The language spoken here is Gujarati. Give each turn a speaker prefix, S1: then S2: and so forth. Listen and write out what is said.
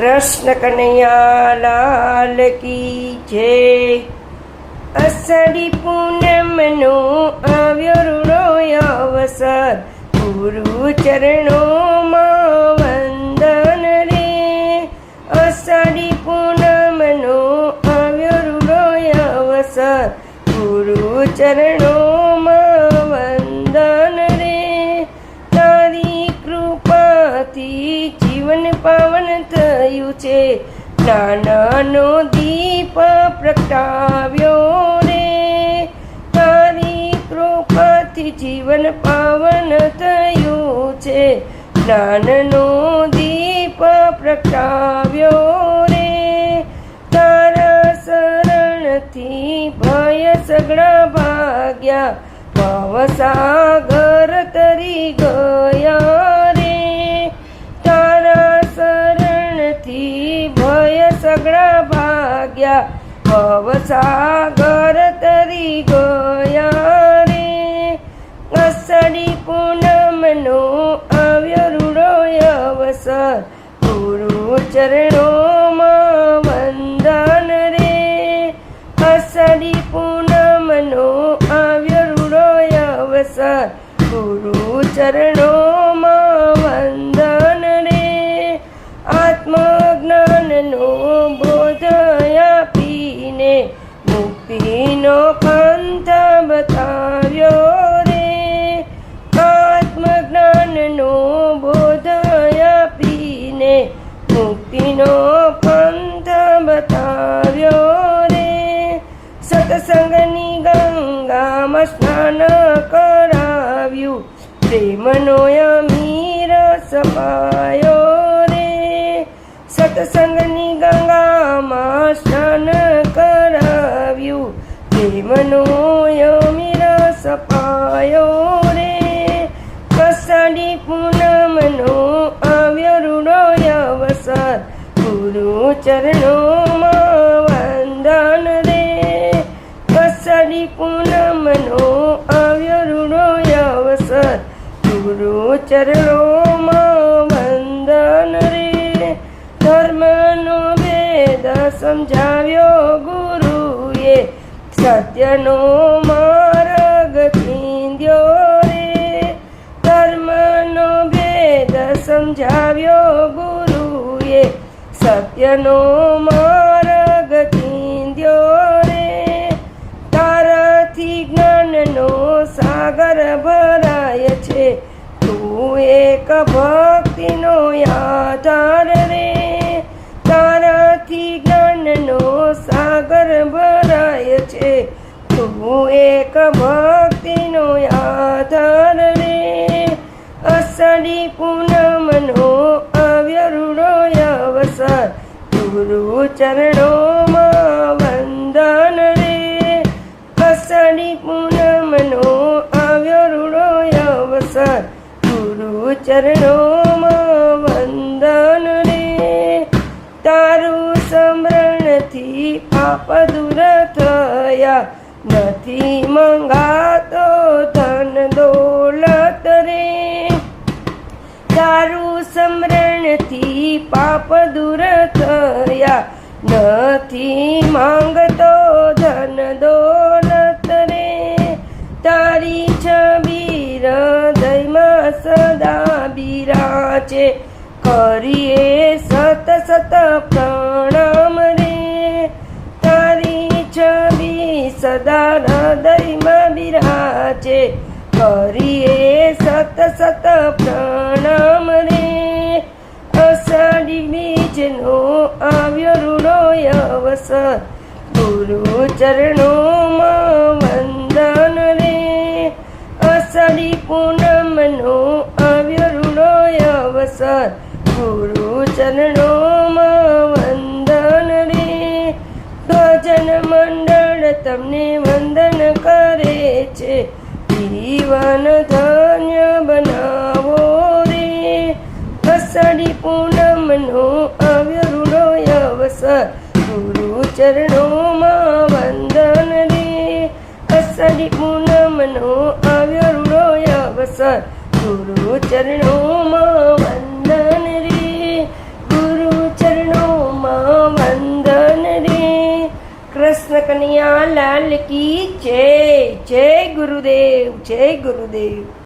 S1: કૃષ્ણ કનૈયા લાલ કી જય. અષાઢી પૂનમનો આવ્યો રૂડો અવસર ગુરુ ચરણોમાં વંદન રે. અષાઢી પૂનમનો આવ્યો રૂડો અવસર ગુરુ ચરણોમાં વંદન રે. તારી કૃપાથી જીવન પાવન થયું છે. નાનાનો દીપ પ્રગટાવ્યો રે. તારી કૃપાથી જીવન પાવન થયું છે. જ્ઞાનનો દીપ પ્રગટાવ્યો રે. તારા શરણથી ભય સગડા ભાગ્યા. ભાવસાગર તરી ગયા. ભાગ્યા. ભવસાગર તરી ગયા રે. અષાઢી પૂનમનો આવ્યો રૂડો અવસર. ગુરુ ચરણોમાં વંદન રે. અષાઢી પૂનમનો આવ્યો રૂડો અવસર. ગુરુ ચરણોમાં સ્નાન કરાવ્યું. પ્રેમનો અમીર સપાયો રે. સત્સંગની ગંગામાં સ્નાન કરાવ્યું. પ્રેમનો અમીર સપાયો રે. કસાડી પૂનમનો આવ્યો રૂડો અવસર. ગુરુ ચરણોમાં ગુરુ ચરણોમાં વંદન રે. ધર્મનો ભેદ સમજાવ્યો ગુરુએ. સત્યનો માર્ગ ચીંધ્યો રે. ધર્મનો ભેદ સમજાવ્યો ગુરુએ. સત્યનો માર્ગ ચીંધ્યો રે. તારાથી જ્ઞાનનો સાગર ભરાય છે. તું એક ભક્તિનો આધાર રે. તારાથી જ્ઞાનનો સાગર ભરાય છે. તું એક ભક્તિનો આધાર રે. અષાઢી પૂનમનો આવ્યો રૂડો અવસર. ગુરુ ચરણોમાં વંદન રે. અષાઢી પૂનમનો આવ્યો રૂડો અવસર. ચરણોમાં વંદન રે. તારું સમરણથી પાપ દૂર થયા. નથી મંગાતો ધન દોલત રે. તારું સમરણથી પાપ દૂર થયા. નથી માંગતો ધન દોલત કરીએ સત સત પ્રણામ રે. તારી છબી સદા હૃદયમાં બિરાજે. કરીએ સત સત પ્રણામ રે. અષાઢી બીજનો આવ્યો રૂડો અવસર. ગુરુ ચરણોમાં ચરણોમાં વંદન રે. ભજન મંડળ તમને વંદન કરે છે. જીવન ધન્ય બનાવો રે. અષાઢી પૂનમનો આવ્યો અવસર. ગુરુ ચરણોમાં વંદન રે. અષાઢી પૂનમનો આવ્યો અવસર. ગુરુ ચરણોમાં કનૈયા લાલ કી જય જય ગુરુદેવ જય ગુરુદેવ